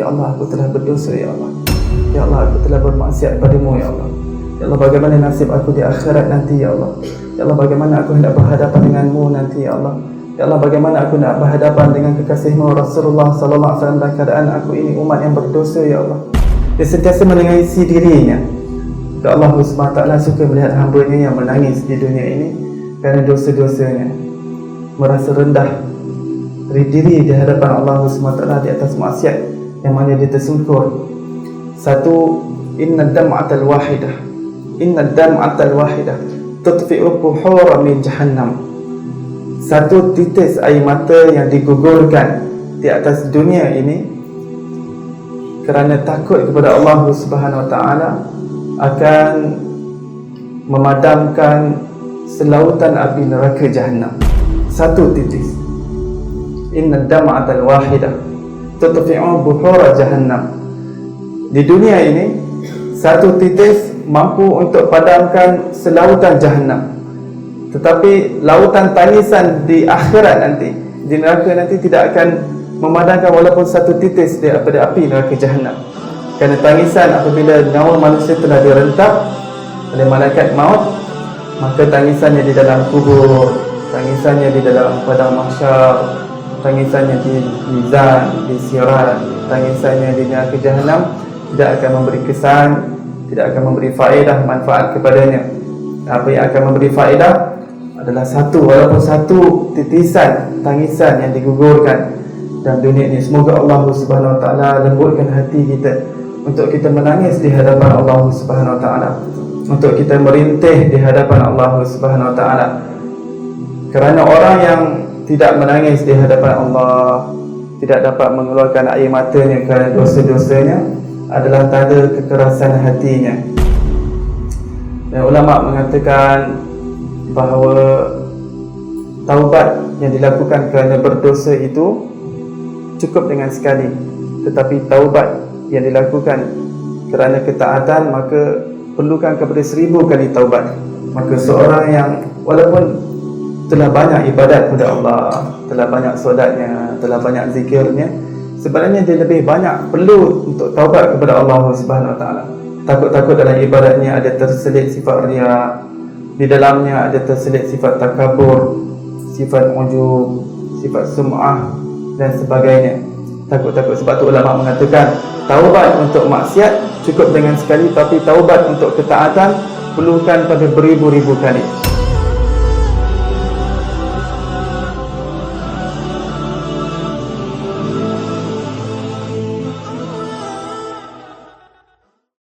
Ya Allah aku telah berdosa Ya Allah. Ya Allah aku telah bermaksiat padamu Ya Allah. Ya Allah bagaimana nasib aku di akhirat nanti Ya Allah? Ya Allah bagaimana aku hendak berhadapan denganmu nanti Ya Allah? Ya Allah bagaimana aku nak berhadapan dengan kekasihmu Rasulullah Wasallam dalam keadaan aku ini umat yang berdosa Ya Allah? Dia sentiasa menangisi dirinya. Ya Allah SWT suka melihat hambanya yang menangis di dunia ini Kerana dosa-dosanya. Merasa rendah diri di hadapan Allah SWT di atas maksiat yang mana dia tersungkur. Satu inna dam'atal wahidah. Inna dam'atal wahidah. Tutfi'u buhura min jahannam. Satu titis air mata yang digugurkan di atas dunia ini kerana takut kepada Allah Subhanahu wa taala akan memadamkan selautan api neraka jahannam. Satu titis. Inna dam'atal wahidah tutfi'u buhura jahannam di dunia ini satu titis mampu untuk padamkan selautan jahannam. Tetapi lautan tangisan di akhirat nanti di neraka nanti tidak akan memadamkan walaupun satu titis daripada api neraka jahannam. Kerana tangisan apabila nyawa manusia telah direntap oleh malaikat maut maka tangisannya di dalam kubur tangisannya di dalam padang mahsyar tangisannya di mizan, di sirat, tangisannya di neraka jahanam tidak akan memberi kesan, tidak akan memberi faedah manfaat kepadanya. Apa yang akan memberi faedah adalah satu walaupun satu titisan tangisan yang digugurkan dalam dunia ini. Semoga Allah Subhanahu Wa Taala lembutkan hati kita untuk kita menangis di hadapan Allah Subhanahu Wa Taala, untuk kita merintih di hadapan Allah Subhanahu Wa Taala. Kerana orang yang tidak menangis di hadapan Allah tidak dapat mengeluarkan air matanya kerana dosa-dosanya adalah tanda kekerasan hatinya. Dan ulama mengatakan bahawa taubat yang dilakukan kerana berdosa itu cukup dengan sekali. Tetapi taubat yang dilakukan kerana ketaatan maka perlukan kepada seribu kali taubat. Maka seorang yang walaupun telah banyak ibadat kepada Allah, telah banyak solatnya, telah banyak zikirnya, sebenarnya dia lebih banyak perlu untuk taubat kepada Allah Subhanahu Wa Taala. Takut-takut dalam ibadatnya ada terselit sifat riya, di dalamnya ada terselit sifat takabur, sifat ujub, sifat sum'ah dan sebagainya. Takut-takut sebab tu ulama mengatakan taubat untuk maksiat cukup dengan sekali tapi taubat untuk ketaatan perlukan pada beribu-ribu kali.